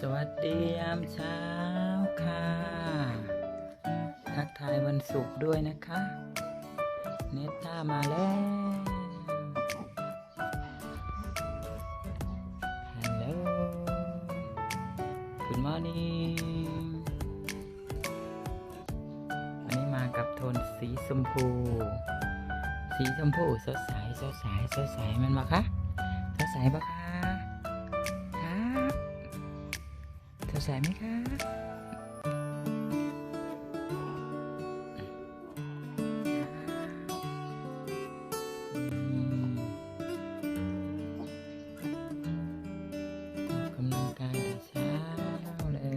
สวัสดียามเช้าค่ะ ทักทายวันศุกร์ด้วยนะคะ เนตตามาแล้วฮัลโหล Good morning วันนี้มากับโทนสีชมพู สีชมพูสดใสสดใสสดใสมันมาคะสดใสปะคะ สดใสไหมคะกำลังกายแต่เช้าเลย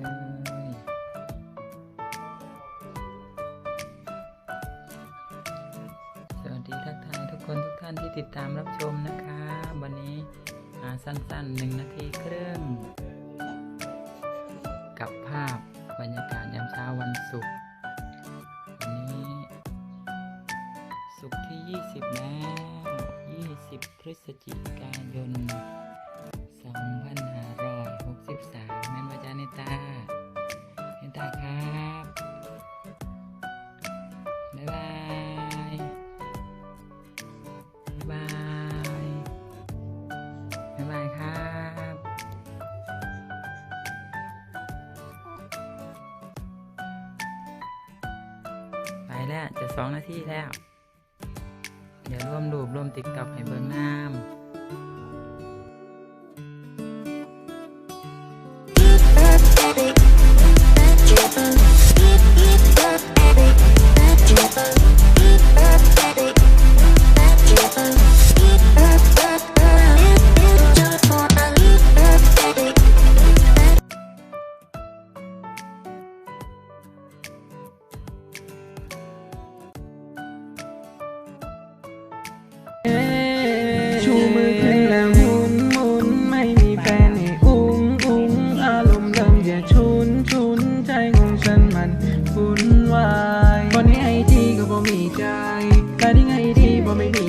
สวัสดีทักทายทุกคนทุกท่านที่ติดตามรับชมนะคะ วันนี้อ่าสั้นๆหนึ่งนาทีครึ่ง ศุกที่ 20 แล้ว 20 พฤศจิกายน 2563แม่นวาจาเนตาเนตาครับบ๊ายบายบ๊ายบายบ๊ายบายครับไปแล้วจะสองนาทีแล้ว เดี๋ยวร่วมรูปร่วมติ๊กต็อกให้เบิ่งน้ำ ฝุ่นวายคนให้ไอทีก็บ่มีใจแต่ที่ไงที่บ่ไม่มี